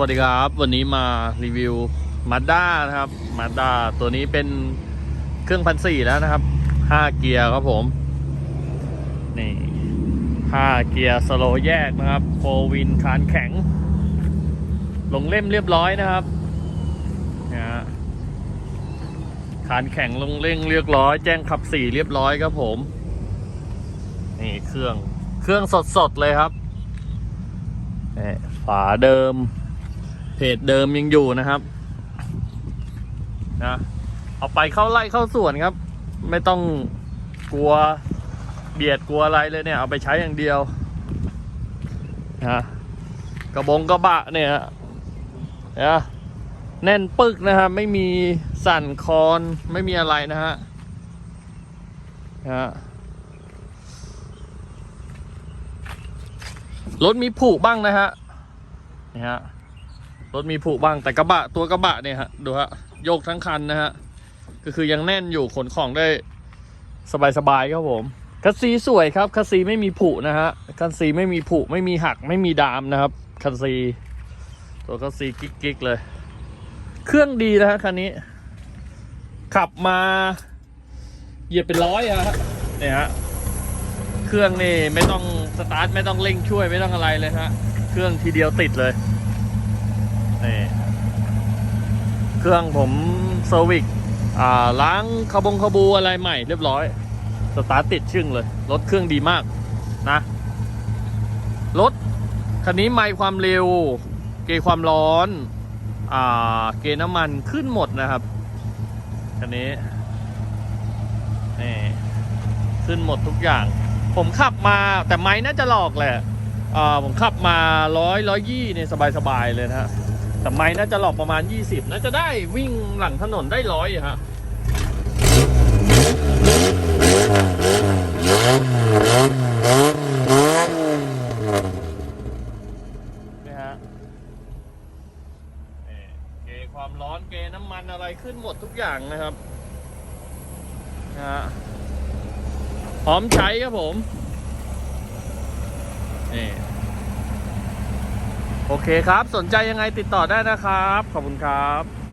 วัสดีครับ วันนี้มารีวิวมาด้านะครับมาด้าตัวนี้เป็นเครื่องพันสี่แล้วนะครับห้าเกียร์ครับผม นี่ห้าเกียร์สโลแยกนะครับโฟวินคานแข็ง ลงเล่มเรียบร้อยนะครับนะฮะคานแข็งลงเร่งเรียบร้อย แจ้งขับสี่เรียบร้อยครับผม นี่เครื่องเครื่องสดๆเลยครับนี่ฝาเดิม เพจเดิมยังอยู่นะครับนะเอาไปเข้าไล่เข้าสวนครับ ไม่ต้องกลัวเบียดกลัวอะไรเลยเนี่ย เอาไปใช้อย่างเดียวนะกระบงกระบะเนี่ยนะแน่นปึกนะครับ ไม่มีสั่นคอนไม่มีอะไรนะฮะนะรถมีผุบ้างนะฮะนี่ฮะ รถมีผุบ้างแต่กระบะตัวกระบะเนี่ยฮะดูฮะโยกทั้งคันนะฮะก็คือยังแน่นอยู่ขนของได้สบายๆครับผมคัสซีสวยครับคัสซีไม่มีผุนะฮะคัสซีไม่มีผุไม่มีหักไม่มีดามนะครับคัสซีตัวคัสซีกิ๊กๆเลย เครื่องดีนะฮะคันนี้ ขับมาเหยียบเป็นร้อยอะฮะเนี่ยฮะเครื่องนี่ไม่ต้องสตาร์ทไม่ต้องเร่งช่วยไม่ต้องอะไรเลยฮะเครื่องทีเดียวติดเลย นี่เครื่องผมเซอร์วิกอ่าล้างคาบงคาบูอะไรใหม่เรียบร้อย สตาร์ทติดชึ่งเลย รถเครื่องดีมากนะ รถคันนี้ไม่ความเร็ว เกยร์ความร้อน อ่า เกณฑ์น้ำมันขึ้นหมดนะครับ คันนี้ นี่ ขึ้นหมดทุกอย่าง ผมขับมาแต่ไม้น่าจะหลอกแหละ อ่า ผมขับมาร้อยร้อยยี่เนี่ยสบายๆเลยนะฮะ แต่ไม้น่าจะหลอกประมาณ 20 น่าจะได้วิ่งหลังถนนได้ร้อยอะฮะนี่ฮะนี่เกความร้อนเกน้ำมันอะไรขึ้นหมดทุกอย่างนะครับนะฮะพร้อมใช้ครับผมนี่ โอเคครับ สนใจยังไงติดต่อได้นะครับ ขอบคุณครับ